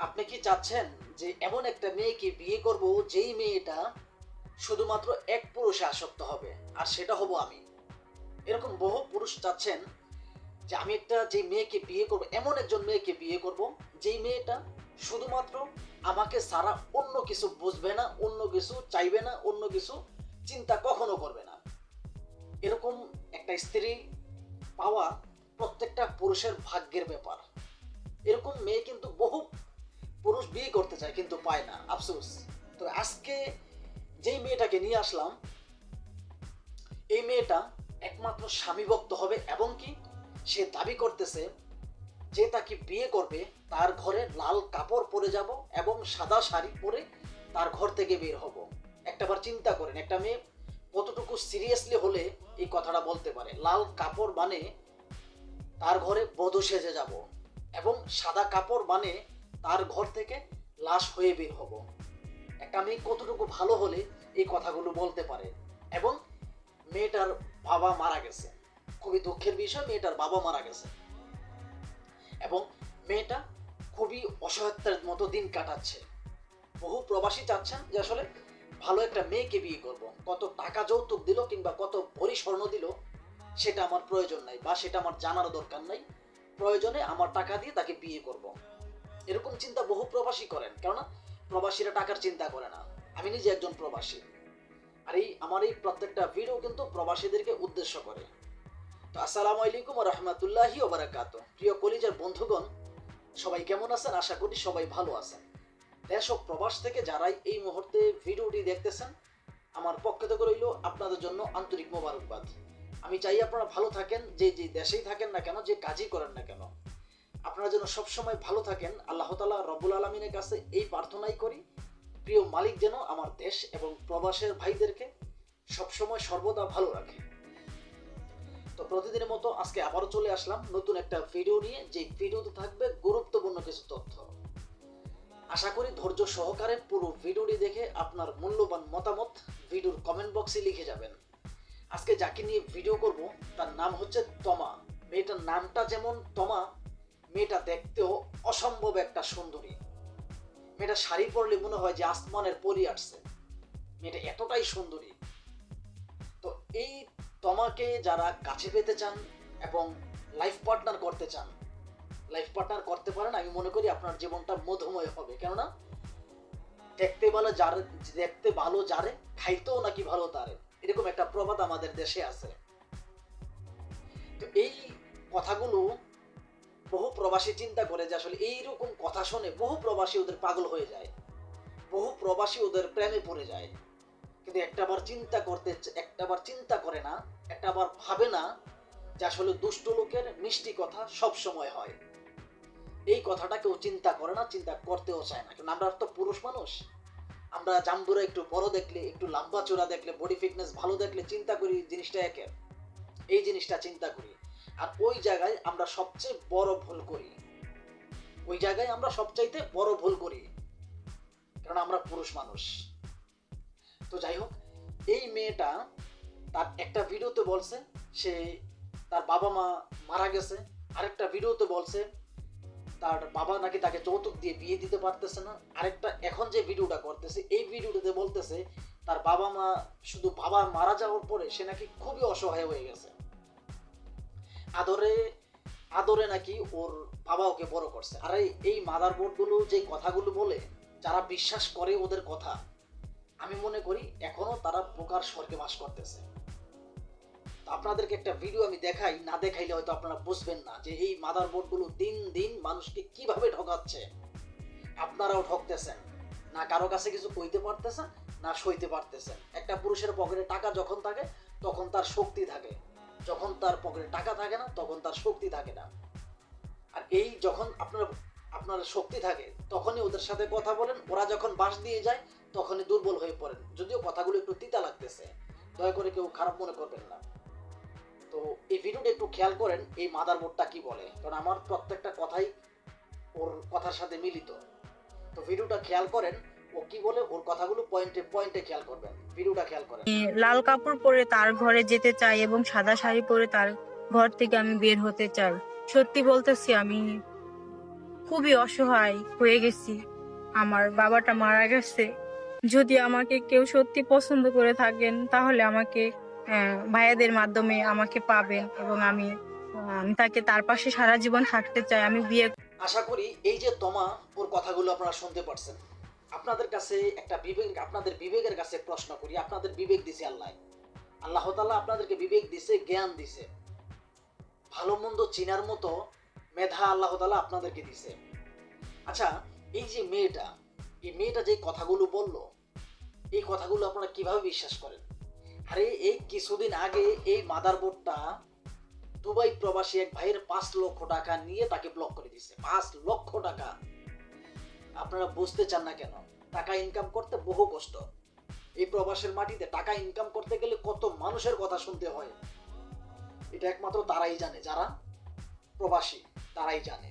আপনি কি চাচ্ছেন যে এমন একটা মেয়েকে বিয়ে করব যেই মেয়েটা শুধুমাত্র এক পুরুষে আসক্ত হবে? আর সেটা হব আমি। এরকম বহু পুরুষ চাচ্ছেন যে আমি একটা যে মেয়েকে বিয়ে করব, এমন একজন মেয়েকে বিয়ে করব যেই মেয়েটা শুধুমাত্র আমাকে সারা অন্য কিছু বুঝবে না, অন্য কিছু চাইবে না, অন্য কিছু চিন্তা কখনো করবে না। এরকম একটা স্ত্রী পাওয়া প্রত্যেকটা পুরুষের ভাগ্যের ব্যাপার। এরকম মেয়ে কিন্তু বহু পুরুষ বিয়ে করতে চায়, কিন্তু পায় না, আফসোস। তো আজকে যেই মেয়েটাকে নিয়ে আসলাম, এই মেয়েটা একমাত্র স্বামীভক্ত হবে এবং কি সে দাবি করতেছে যে তাকে বিয়ে করবে, তার ঘরে লাল কাপড় পরে যাব এবং সাদা শাড়ি পরে তার ঘর থেকে বের হব। একটাবার চিন্তা করেন, একটা মেয়ে কতটুকু সিরিয়াসলি হলে এই কথাটা বলতে পারে? লাল কাপড় মানে তার ঘরে বধূ সেজে যাব এবং সাদা কাপড় মানে তার ঘর থেকে লাশ হয়ে বের হব। একটা মেয়ে কতটুকু ভালো হলে এই কথাগুলো বলতে পারে? এবং মেয়েটার বাবা মারা গেছে। খুবই দুঃখের বিষয়, মেয়েটার বাবা মারা গেছে। এবং মেয়েটা খুবই অসহায়তার মতো দিন কাটাচ্ছে। বহু প্রবাসী চাচ্ছেন যে আসলে ভালো একটা মেয়েকে বিয়ে করব। কত টাকা যৌতুক দিল কিংবা কত ভরি স্বর্ণ দিল, সেটা আমার প্রয়োজন নাই বা সেটা আমার জানার দরকার নাই। প্রয়োজনে আমার টাকা দিয়ে তাকে বিয়ে করব। এরকম চিন্তা বহু প্রবাসী করেন, কেননা প্রবাসীরা টাকার চিন্তা করে না। আমি নিজে একজন প্রবাসী। আর এই, আমার এই প্রত্যেকটা ভিডিও কিন্তু প্রবাসীদেরকে উদ্দেশ্য করে। তো আসসালামু আলাইকুম রহমতুল্লাহি ওবারাকাত প্রিয় কলিজার বন্ধুগণ, সবাই কেমন আছেন? আশা করি সবাই ভালো আছেন। দেশ ও প্রবাস থেকে যারাই এই মুহূর্তে ভিডিওটি দেখতেছেন, আমার পক্ষ থেকে রইল আপনাদের জন্য আন্তরিক মোবারকবাদ। আমি চাই আপনারা ভালো থাকেন, যে যে দেশেই থাকেন না কেন, যে কাজই করেন না কেন। আপনারা যেন সবসময় ভালো থাকেন, আল্লাহ তালা রব্বুল আলমিনের কাছে এই প্রার্থনাই করি। প্রিয় মালিক যেন আমার দেশ এবং প্রবাসের ভাইদেরকে সবসময় সর্বদা ভালো রাখে। তো প্রতিদিনের মতো আজকে আবারও চলে আসলাম নতুন একটা ভিডিও নিয়ে যে ভিডিওতে থাকবে গুরুত্বপূর্ণ কিছু তথ্য। আশা করি ধৈর্য সহকারে পুরো ভিডিওটি দেখে আপনার মূল্যবান মতামত ভিডিওর কমেন্ট বক্সে লিখে যাবেন। আজকে যাকে নিয়ে ভিডিও করব, তার নাম হচ্ছে তমা। মেয়েটার নামটা যেমন তমা মেয়েটা দেখতেও অসম্ভব একটা সুন্দরী। মেয়েটা শাড়ি পরলে মনে হয় যে আসমানের পরি আসছে। মেয়েটা এতটাই সুন্দরী। তো এই তোমাকে যারা কাছে পেতে চান এবং লাইফ পার্টনার করতে চান, লাইফ পার্টনার করতে পারেন, আমি মনে করি আপনার জীবনটা মধুময় হবে। কেননা দেখতে ভালো যার, দেখতে ভালো যারে, খাইতেও নাকি ভালো তারে। এরকম একটা প্রবাদ আমাদের দেশে আছে। তো এই কথাগুলো বহু প্রবাসী চিন্তা করে যে আসলে এইরকম কথা শুনে বহু প্রবাসী ওদের পাগল হয়ে যায়। বহু প্রবাসী ওদের প্রেমে পড়ে যায়। কিন্তু একটাবার চিন্তা করতে একটাবার চিন্তা করে না, একটাবার ভাবে না যে আসলে দুষ্ট লোকের মিষ্টি কথা সব সময় হয়। এই কথাটা কেউ চিন্তা করে না, চিন্তা করতেও চায় না। কারণ আমরা তো পুরুষ মানুষ। আমরা জাম্বুরা একটু বড় দেখলে, একটু লম্বা চূড়া দেখলে বডি ফিটনেস ভালো দেখলে চিন্তা করি জিনিসটা একে এই জিনিসটা চিন্তা করি। আর ওই জায়গায় আমরা সবচেয়ে বড় ভুল করি। ওই জায়গায় আমরা সবচাইতে বড় ভুল করি। কারণ আমরা পুরুষ মানুষ। তো যাই হোক, এই মেয়েটা তার একটা ভিডিওতে বলছে, সে তার বাবা মা মারা গেছে। আরেকটা ভিডিওতে বলছে, তার বাবা নাকি তাকে যৌতুক দিয়ে বিয়ে দিতে পারতেছে না। আরেকটা এখন যে ভিডিওটা করতেছে, এই ভিডিওটাতে বলতেছে, তার বাবা মা শুধু বাবা মারা যাওয়ার পরে সে নাকি খুবই অসহায় হয়ে গেছে। আদরে আদরে নাকি ওর বাবা ওকে বড় করছে। আর, এই- মাদার বোর্ডগুলো যে কথাগুলো বলে, যারা বিশ্বাস করে ওদের কথা, আমি মনে করি এখনও তারা প্রকার স্বর্গে বাস করতেছে। আপনাদেরকে একটা ভিডিও আমি দেখাই, না দেখাইলে হয়তো আপনারা বুঝবেন না যে এই মাদার বোর্ডগুলো দিন দিন মানুষকে কীভাবে ঠকাচ্ছে। আপনারাও ঠকতেছেন, না কারও কাছে কিছু কইতে পারতেছেন, না সইতে পারতেছেন। একটা পুরুষের পকেটে টাকা যখন থাকে, তখন তার শক্তি থাকে। যখন তার পকেটে টাকা থাকে না, তখন তার শক্তি থাকে না। আর এই যখন আপনার আপনার শক্তি থাকে, তখনই ওদের সাথে কথা বলেন। ওরা যখন বাস দিয়ে যায়, তখনই দুর্বল হয়ে পড়েন। যদিও কথাগুলো একটু তিতা লাগতেছে। দয়া করে কেউ খারাপ মনে করবেন না। তো এই ভিডিওটা একটু খেয়াল করেন, এই মাদার বোর্ডটা কি বলে? কারণ আমার প্রত্যেকটা কথাই ওর কথার সাথে মিলিত। তো ভিডিওটা খেয়াল করেন ও কি বলে? ওর কথাগুলো পয়েন্টে পয়েন্টে খেয়াল করবেন। ভিডিওটা খেয়াল করেন। লাল কাপড় পরে তার ঘরে যেতে চাই এবং সাদা শাড়ি পরে তার ঘর থেকে আমি বের হতে চাই। সত্যি বলতেছি আমি খুবই অসহায় হয়ে গেছি। আমার বাবাটা মারা গেছে। যদি আমাকে কেউ সত্যি পছন্দ করে থাকেন তাহলে আমাকে ভাইয়াদের মাধ্যমে আমাকে পাবেন এবং আমি আমি তাকে তার পাশে সারা জীবন থাকতে চাই। আমি বিয়ে আশা করি এই যে তমা ওর কথাগুলো আপনারা শুনতে পারছেন। আপনাদের কাছে একটা বিবেক, আপনাদের বিবেকের কাছে প্রশ্ন করি, আপনাদের বিবেক দিছে আল্লাহ। আল্লাহ তাআলা আপনাদেরকে বিবেক দিছে, জ্ঞান দিছে। ভালো মন্দ চিনার মতো মেধা আল্লাহ তালা আপনাদেরকে দিছে। আচ্ছা এই যে মেয়েটা, এই মেয়েটা যে কথাগুলো বলল, এই কথাগুলো আপনারা কীভাবে বিশ্বাস করেন? আরে, এই কিছুদিন আগে এই মাদারবোর্ডটা দুবাই প্রবাসী এক ভাইয়ের পাঁচ লক্ষ টাকা নিয়ে তাকে ব্লক করে দিছে পাঁচ লক্ষ টাকা। আপনারা বুঝতে চান না কেন? টাকা ইনকাম করতে বহু কষ্ট। এই প্রবাসের মাটিতে টাকা ইনকাম করতে গেলে কত মানুষের কথা শুনতে হয়। এটা একমাত্র তারাই জানে। যারা প্রবাসী, তারাই জানে।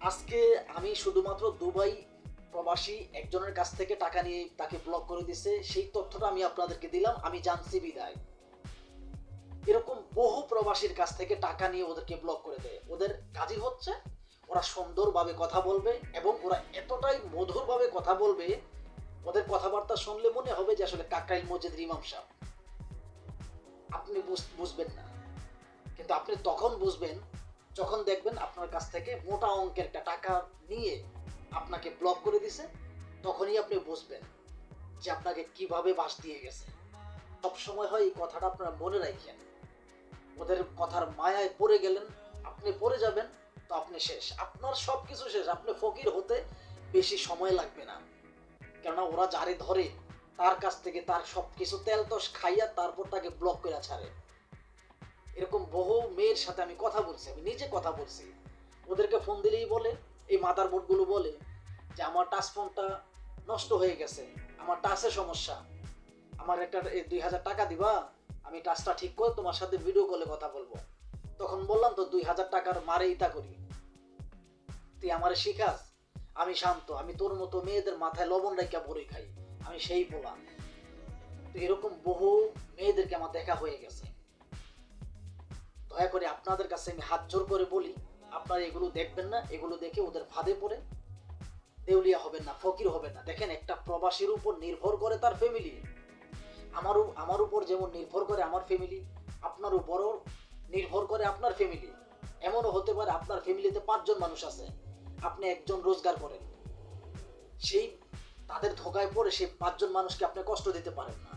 আজকে আমি শুধুমাত্র দুবাই প্রবাসী একজনের কাছ থেকে টাকা নিয়ে তাকে ব্লক করে দিছে সেই তথ্যটা আমি আপনাদেরকে দিলাম। আমি জানছি বিদায়। এরকম বহু প্রবাসীর কাছ থেকে টাকা নিয়ে ওদেরকে ব্লক করে দেয়। ওদের কাজই হচ্ছে ওরা সুন্দরভাবে কথা বলবে এবং ওরা এতটাই মধুরভাবে কথা বলবে, ওদের কথাবার্তা শুনলে মনে হবে যে আসলে কাকরাইল মসজিদের ইমাম সাহেব। আপনি বুঝ- বুঝবেন না। কিন্তু আপনি তখন বুঝবেন, যখন দেখবেন আপনার কাছ থেকে মোটা অঙ্কের একটা টাকা নিয়ে আপনাকে ব্লক করে দিছে, তখনই আপনি বুঝবেন যে আপনাকে কীভাবে বাস দিয়ে গেছে। সব সময় হয় এই কথাটা আপনারা মনে রাখেন। ওদের কথার মায়ায় পড়ে গেলেন, আপনি পড়ে যাবেন তো আপনি শেষ। আপনার সব কিছু শেষ। আপনি ফকির হতে বেশি সময় লাগবে না। কেননা ওরা যারে ধরে, তার কাছ থেকে তার সব কিছু তেল তোষ খাইয়া তারপর তাকে ব্লক করে ছাড়ে। এরকম বহু মেয়ের সাথে আমি কথা বলছি, আমি নিজে কথা বলছি। ওদেরকে ফোন দিলেই বলে, এই মাদারগুলো বলে যে, আমার টাচ ফোনটা নষ্ট হয়ে গেছে, আমার টাচে সমস্যা। আমার একটা দুই হাজার টাকা দিবা, আমি টাচটা ঠিক করে তোমার সাথে ভিডিও কলে কথা বলব। তখন বললাম তো, দুই হাজার টাকার মারে ইতা করি। তুই আমারে শিখাস, আমি শান্ত, আমি তোর মতো মেয়েদের মাথায় লবণ রেখা বড়ি খাই, আমি সেই তো এরকম বহু মেয়েদেরকে আমার দেখা হয়ে গেছে। দয়া করে আপনাদের কাছে আমি হাত জোর করে বলি, আপনারা এগুলো দেখবেন না, এগুলো দেখে ওদের ফাঁদে পড়ে। দেউলিয়া হবেন না, ফকির হবেন না। দেখেন, একটা প্রবাসীর উপর নির্ভর করে তার ফ্যামিলি আমার আমার উপর যেমন নির্ভর করে আমার ফ্যামিলি আপনার উপরও নির্ভর করে আপনার ফ্যামিলি এমনও হতে পারে আপনার ফ্যামিলিতে পাঁচজন মানুষ আছে। আপনি একজন রোজগার করেন। সেই তাদের ধোকায় পড়ে সেই পাঁচজন মানুষকে আপনি কষ্ট দিতে পারেন না।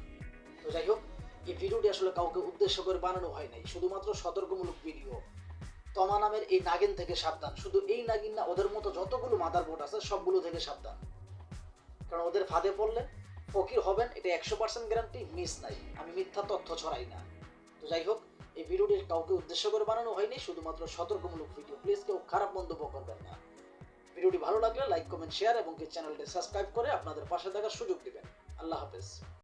তো যাই হোক, এই ভিডিওটি আসলে কাউকে উদ্দেশ্য করে বানানো হয় নাই। শুধুমাত্র সতর্কমূলক ভিডিও। তমা নামের এই নাগিন থেকে সাবধান। শুধু এই নাগিন না, ওদের মতো যতগুলো মাদার বোর্ড আছে, সবগুলো থেকে সাবধান। কারণ ওদের ফাঁদে পড়লে ফকির হবেন, এটা একশো পার্সেন্ট গ্যারান্টি মিস নাই। আমি মিথ্যা তথ্য ছড়াই না। তো যাই হোক এই ভিডিওটি কাউকে উদ্দেশ্য করে বানানো হয়নি, শুধুমাত্র সতর্কমূলক ভিডিও। প্লিজ কেউ খারাপ মন্তব্য করবেন না। ভিডিওটি ভালো লাগলে লাইক, কমেন্ট শেয়ার এবং চ্যানেলটি সাবস্ক্রাইব করে আপনাদের পাশে থাকার সুযোগ দিবেন। আল্লাহ হাফেজ।